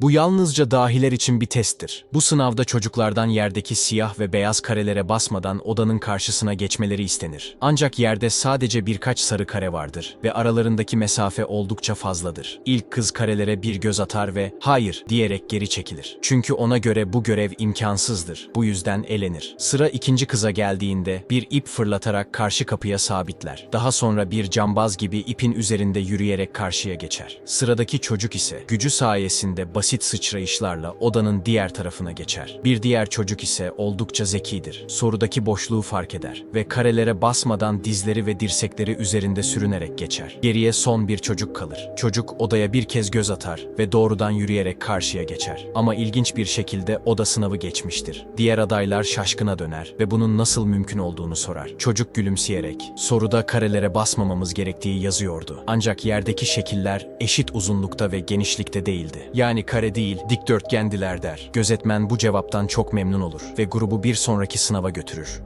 Bu yalnızca dahiler için bir testtir. Bu sınavda çocuklardan yerdeki siyah ve beyaz karelere basmadan odanın karşısına geçmeleri istenir. Ancak yerde sadece birkaç sarı kare vardır ve aralarındaki mesafe oldukça fazladır. İlk kız karelere bir göz atar ve hayır diyerek geri çekilir. Çünkü ona göre bu görev imkansızdır. Bu yüzden elenir. Sıra ikinci kıza geldiğinde bir ip fırlatarak karşı kapıya sabitler. Daha sonra bir cambaz gibi ipin üzerinde yürüyerek karşıya geçer. Sıradaki çocuk ise gücü sayesinde basit sıçrayışlarla odanın diğer tarafına geçer. Bir diğer çocuk ise oldukça zekidir. Sorudaki boşluğu fark eder ve karelere basmadan dizleri ve dirsekleri üzerinde sürünerek geçer. Geriye son bir çocuk kalır. Çocuk odaya bir kez göz atar ve doğrudan yürüyerek karşıya geçer. Ama ilginç bir şekilde oda sınavı geçmiştir. Diğer adaylar şaşkına döner ve bunun nasıl mümkün olduğunu sorar. Çocuk gülümseyerek, soruda karelere basmamamız gerektiği yazıyordu. Ancak yerdeki şekiller eşit uzunlukta ve genişlikte değildi. Yani kare değil, dikdörtgendiler der. Gözetmen bu cevaptan çok memnun olur ve grubu bir sonraki sınava götürür.